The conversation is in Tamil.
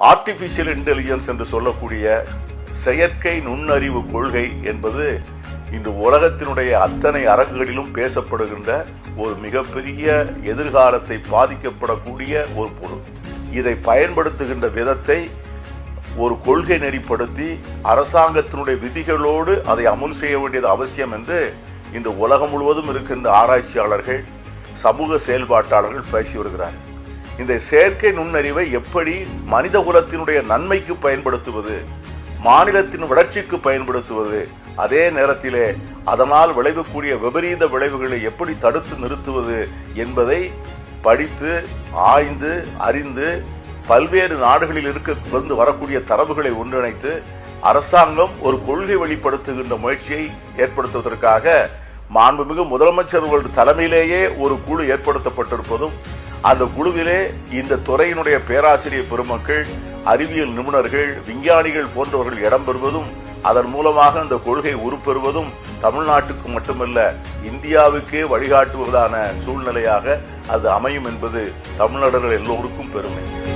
ஆர்டிபிஷியல் இன்டெலிஜென்ஸ் என்று சொல்லக்கூடிய செயற்கை நுண்ணறிவு கொள்கை என்பது இந்த உலகத்தினுடைய அத்தனை அரங்குகளிலும் பேசப்படுகின்ற ஒரு மிகப்பெரிய எதிர்காலத்தை பாதிக்கப்படக்கூடிய ஒரு பொருள். இதை பயன்படுத்துகின்ற விதத்தை ஒரு கொள்கை நெறிப்படுத்தி அரசாங்கத்தினுடைய விதிகளோடு அதை அமுல் செய்ய வேண்டியது அவசியம் என்று இந்த உலகம் முழுவதும் இருக்கின்ற ஆராய்ச்சியாளர்கள் சமூக செயல்பாட்டாளர்கள் பேசி வருகிறார்கள். இந்த செயற்கை நுண்ணறிவை எப்படி மனித குலத்தினுடைய நன்மைக்கு பயன்படுத்துவது மாநிலத்தின் வளர்ச்சிக்கு பயன்படுத்துவது அதே நேரத்திலே அதனால் விளைவுக்கூடிய விபரீத விளைவுகளை எப்படி தடுத்து நிறுத்துவது என்பதை படித்து ஆய்ந்து அறிந்து பல்வேறு நாடுகளில் இருக்க வந்து வரக்கூடிய தரவுகளை ஒன்றிணைத்து அரசாங்கம் ஒரு கொள்கை வெளிப்படுத்துகின்ற முயற்சியை ஏற்படுத்துவதற்காக மாண்புமிகு முதலமைச்சர்கள் தலைமையிலேயே ஒரு குழு ஏற்படுத்தப்பட்டிருப்பதும் அந்த குழுவிலே இந்த துறையினுடைய பேராசிரியர் பெருமக்கள் அறிவியல் நிபுணர்கள் விஞ்ஞானிகள் போன்றவர்கள் இடம்பெறுவதும் அதன் மூலமாக இந்த கொள்கை உருப்பெறுவதும் தமிழ்நாட்டுக்கு மட்டுமல்ல இந்தியாவுக்கே வழிகாட்டுவதான சூழ்நிலையாக அது அமையும் என்பது தமிழ்நாடுகள் எல்லோருக்கும் பெருமை.